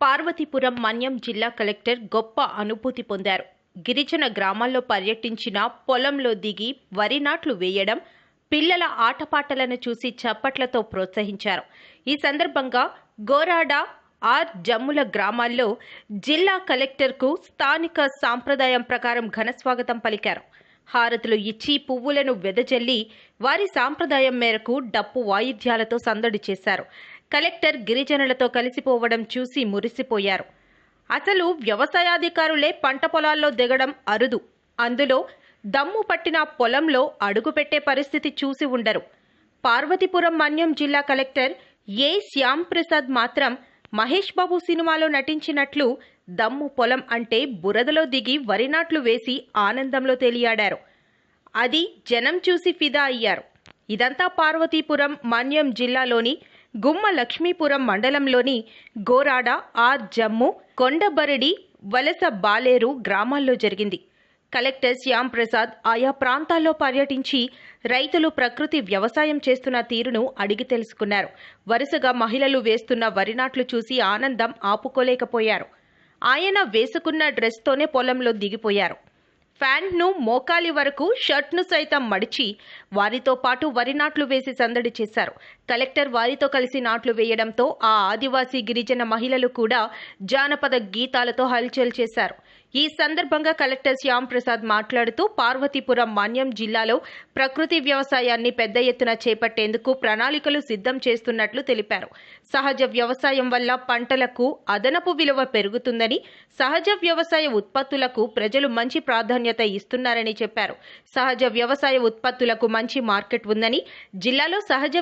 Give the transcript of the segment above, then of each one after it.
పార్వతీపురం మన్యం జిల్లా కలెక్టర్ గొప్ప అనుభూతి పొందారు. గిరిజన గ్రామాల్లో పర్యటించిన పొలంలో దిగి వరి నాట్లు వేయడం పిల్లల ఆటపాటలను చూసి చప్పట్లతో ప్రోత్సహించారు. ఈ సందర్భంగా గోరాడ ఆర్ జమ్ముల గ్రామాల్లో జిల్లా కలెక్టర్కు స్థానిక సాంప్రదాయం ప్రకారం ఘనస్వాగతం పలికారు. హారతులు ఇచ్చి పువ్వులను వెదజల్లి వారి సాంప్రదాయం మేరకు డప్పు వాయిద్యాలతో సందడి చేశారు. కలెక్టర్ గిరిజనులతో కలిసిపోవడం చూసి మురిసిపోయారు. అసలు వ్యవసాయాధికారులే పంట పొలాల్లో దిగడం అరుదు. అందులో దమ్ము పట్టిన పొలంలో అడుగుపెట్టే పరిస్థితి చూసి ఉండరు. పార్వతీపురం మన్యం జిల్లా కలెక్టర్ ఏ శ్యామ్ ప్రసాద్ మాత్రం మహేష్ బాబు సినిమాలో నటించినట్లు దమ్ము పొలం అంటే బురదలో దిగి వరి నాట్లు వేసి ఆనందంలో తేలియాడారు. అది జనం చూసి ఫిదా అయ్యారు. ఇదంతా పార్వతీపురం మన్యం జిల్లాలోని గుమ్మ లక్ష్మీపురం మండలంలోని గోరాడ ఆర్ జమ్ము కొండబరడి వలస బాలేరు గ్రామాల్లో జరిగింది. కలెక్టర్ శ్యామ్ ప్రసాద్ ఆయా ప్రాంతాల్లో పర్యటించి రైతులు ప్రకృతి వ్యవసాయం చేస్తున్న తీరును అడిగి తెలుసుకున్నారు. వరుసగా మహిళలు వేస్తున్న వరి నాట్లు చూసి ఆనందం ఆపుకోలేకపోయారు. ఆయన వేసుకున్న డ్రెస్తోనే పొలంలో దిగిపోయారు. ఫ్యాంట్ను మోకాలి వరకు షర్ట్ను సైతం మడిచి వారితో పాటు వరి నాట్లు వేసి సందడి చేశారు. కలెక్టర్ వారితో కలిసి నాట్లు వేయడంతో ఆ ఆదివాసీ గిరిజన మహిళలు కూడా జానపద గీతాలతో హల్చల్ చేశారు. ఈ సందర్భంగా కలెక్టర్ శ్యామ్ ప్రసాద్ మాట్లాడుతూ పార్వతీపురం మాన్యం జిల్లాలో ప్రకృతి వ్యవసాయాన్ని పెద్ద ఎత్తున చేపట్టేందుకు ప్రణాళికలు సిద్ధం చేస్తున్నట్లు తెలిపారు. సహజ వ్యవసాయం వల్ల పంటలకు అదనపు విలువ పెరుగుతుందని సహజ వ్యవసాయ ఉత్పత్తులకు ప్రజలు మంచి ప్రాధాన్యత ఇస్తున్నారని చెప్పారు. సహజ వ్యవసాయ ఉత్పత్తులకు మంచి మార్కెట్ ఉందని జిల్లాలో సహజ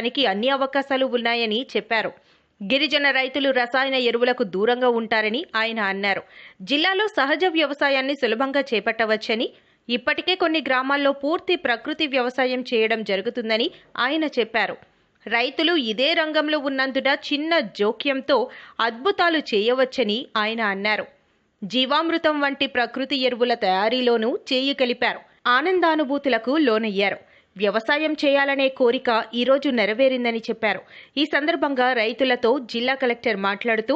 వ్యవసాయానికి అన్ని అవకాశాలు ఉన్నాయని చెప్పారు. గిరిజన రైతులు రసాయన ఎరువులకు దూరంగా ఉంటారని ఆయన అన్నారు. జిల్లాలో సహజ వ్యవసాయాన్ని సులభంగా చేపట్టవచ్చని ఇప్పటికే కొన్ని గ్రామాల్లో పూర్తి ప్రకృతి వ్యవసాయం చేయడం జరుగుతుందని ఆయన చెప్పారు. రైతులు ఇదే రంగంలో ఉన్నందున చిన్న జోక్యంతో అద్భుతాలు చేయవచ్చని ఆయన అన్నారు. జీవామృతం వంటి ప్రకృతి ఎరువుల తయారీలోనూ చేయి కలిపారు. ఆనందానుభూతులకు లోనయ్యారు. వ్యవసాయం చేయాలనే కోరిక ఈరోజు నెరవేరిందని చెప్పారు. ఈ సందర్భంగా రైతులతో జిల్లా కలెక్టర్ మాట్లాడుతూ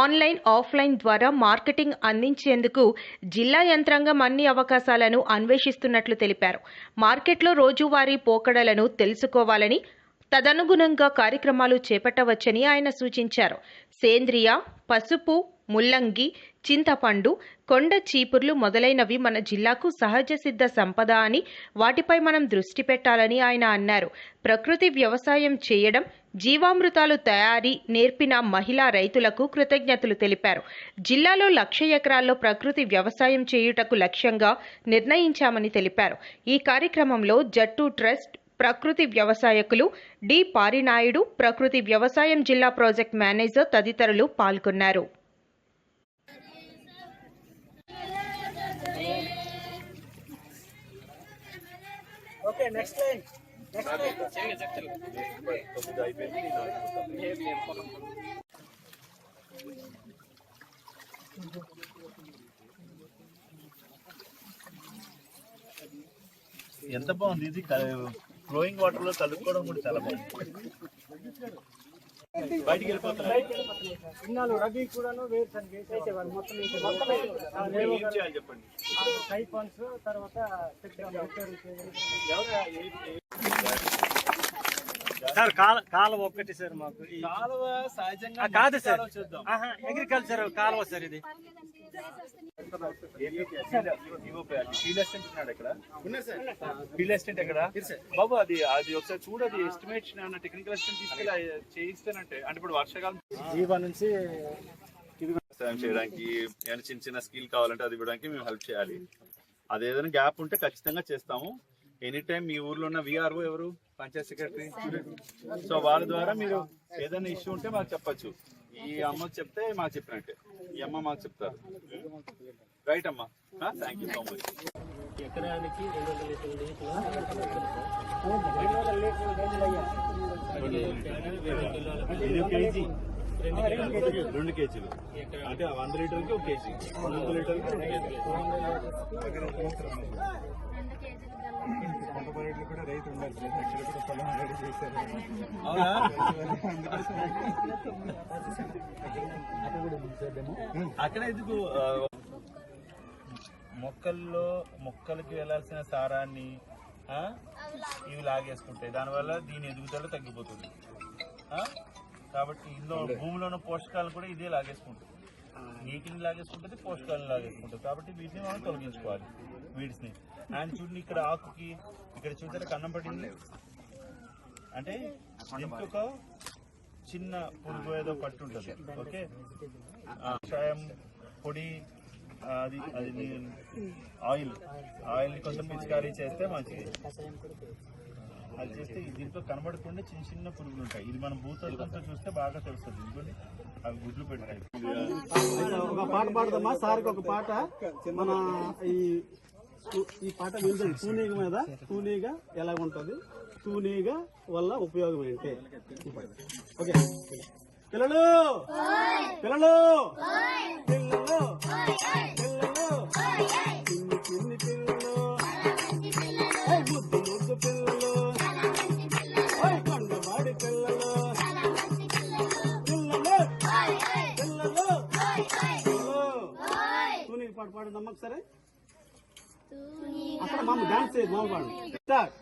ఆన్లైన్ ఆఫ్లైన్ ద్వారా మార్కెటింగ్ అందించేందుకు జిల్లా యంత్రాంగం అన్ని అవకాశాలను అన్వేషిస్తున్నట్లు తెలిపారు. మార్కెట్లో రోజువారీ పోకడలను తెలుసుకోవాలని తదనుగుణంగా కార్యక్రమాలు చేపట్టవచ్చని ఆయన సూచించారు. సేంద్రియ పసుపు ముల్లంగి చింతపండు కొండ చీపుర్లు మొదలైనవి మన జిల్లాకు సహజ సిద్ధ సంపద అని వాటిపై మనం దృష్టి పెట్టాలని ఆయన అన్నారు. ప్రకృతి వ్యవసాయం చేయడం జీవామృతాలు తయారీ నేర్పిన మహిళా రైతులకు కృతజ్ఞతలు తెలిపారు. జిల్లాలో లక్ష ఎకరాల్లో ప్రకృతి వ్యవసాయం చేయుటకు లక్ష్యంగా నిర్ణయించామని తెలిపారు. ఈ కార్యక్రమంలో జట్టు ట్రస్ట్ ప్రకృతి వ్యవసాయకులు డి. పారినాయుడు ప్రకృతి వ్యవసాయం జిల్లా ప్రాజెక్ట్ మేనేజర్ తదితరులు పాల్గొన్నారు. Okay next line next line ఎంత బాగుంది ఇది? ఫ్లోయింగ్ వాటర్లో కలుపుకోవడం కూడా చాలా బాగుంది. ఇన్నాళ్ళు కూడాను వేరుశనగ మొత్తం తర్వాత చేయాలి. సార్ కాల కాలువ ఒక్కటి సార్ మాకు. కాలువ సహజంగా కాదు సార్. అగ్రికల్చర్ కాలువ సార్ ఇది. ఫీల్ అసిస్టెంట్ ఎక్కడ? బాబు అది అది ఒకసారి చూడు అది ఎస్టిమేషన్ అన్న టెక్నికల్ అసిస్టెంట్ తీసుకెళ్ళి చేయిస్తానంటే. అంటే ఇప్పుడు వర్షాకాలం. జీవా నుంచి వ్యవసాయం చేయడానికి ఏమైనా చిన్న చిన్న స్కిల్ కావాలంటే అది ఇవ్వడానికి మేము హెల్ప్ చేయాలి. అది ఏదైనా గ్యాప్ ఉంటే ఖచ్చితంగా చేస్తాము. ఎనీ టైం మీ ఊర్లో ఉన్న విఆర్ఓ ఎవరు? పంచాయత్ సెక్రటరీ? సో వాళ్ళ ద్వారా మీరు ఏదైనా ఇష్యూ ఉంటే మాకు చెప్పొచ్చు. ఈ అమ్మకి చెప్తే మాకు చెప్పినట్టే. ఈ అమ్మ మాకు చెప్తారు. రైట్ అమ్మా? థ్యాంక్ యూ సో మచ్ ఎకరానికి రెండు వందల లీటర్ల రెండు కేజీ. రెండు కేజీలు. అంటే వంద లీటర్కి ఒక కేజీ. వంద లీటర్కి ఒక కేజీ కూడా రైతు ఉండాలి. అక్కడ కూడా పొలం రెడీ చేశారు. అక్కడ ఎందుకు మొక్కల్లో మొక్కలకి వెళ్ళాల్సిన సారాన్ని ఇవి లాగేసుకుంటాయి దానివల్ల దీని ఎదుగుదల తగ్గిపోతుంది? కాబట్టి ఇందులో భూమిలో ఉన్న పోషకాలు కూడా ఇదే లాగేసుకుంటుంది నీటిని లాగేసుకుంటుంది పోషకాలను లాగేసుకుంటుంది. కాబట్టి వీటిని మనం తొలగించుకోవాలి వీడ్స్ని అండ్ చూడండి ఇక్కడ ఆకుకి ఇక్కడ చూసారా కన్నం పడింది. అంటే దీనికి ఒక చిన్న పురుగు ఏదో పట్టుంటుంది ఓకే? ఆ, కషాయం పొడి అది అది ఆయిల్. ఆయిల్ని కొంచెం పిచికారీ చేస్తే మంచిది. అది చేస్తే దీంట్లో కనబడకుండా చిన్న చిన్న పురుగులు ఉంటాయి. ఇది మనం భూతత్వంతో చూస్తే బాగా తెలుస్తుంది. ఇదిగోండి అవి గుడ్లు పెడతాయి ఒక పాట పాడదమ్మా సార్కి ఒక పాట. మన ఈ ఈ పాట వింటుంది తూనీగ మీద తూనీగ ఎలా ఉంటది? తూనీగ వల్ల ఉపయోగం ఏంటి? ఓకే. పిల్లలు! పిల్లలు! పిల్లలు! పాడుదమ్మా ఒకసారి అక్కడ మామ డాన్స్ చేయదు మామ పాడు స్టార్ట్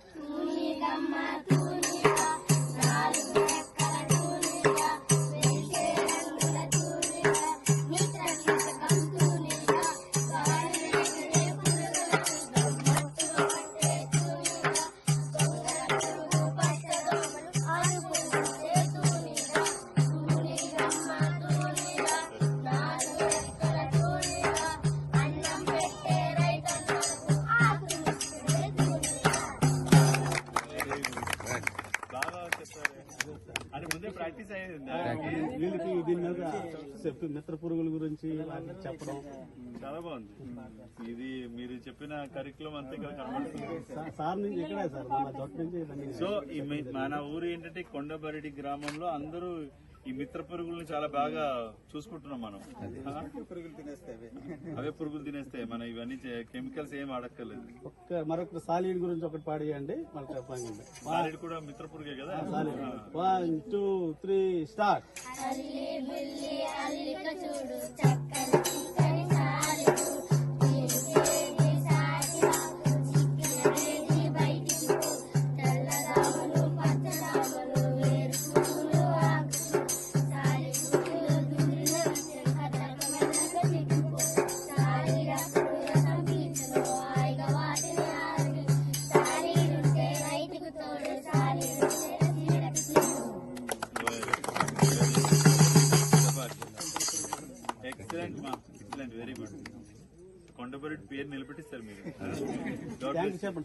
చెప్పి మిత్ర పురుగుల గురించి చెప్పడం. చాలా బాగుంది. ఇది మీరు చెప్పిన కరికులం అంతా ఇక్కడ కనబడుతుంది. సా- సార్ నుంచి సార్ మన నుంచి సో ఈ మీ- మన ఊరు ఏంటంటే కొండబరిడి గ్రామంలో అందరూ ఈ మిత్ర పురుగుల్ని చాలా బాగా చూసుకుంటున్నాం మనం. అవే. పురుగులు తినేస్తాయి మనం ఇవన్నీ కెమికల్స్ ఏం ఆడక్కర్లేదు. ఒక్క మరొక సాలీడ్ గురించి ఒకటి పాడియండి మనకి చెప్పండి. సాలిడ్ కూడా మిత్ర పురుగే కదా? Solid. One two three start. చూడు ఎక్సలెంట్ మీరు.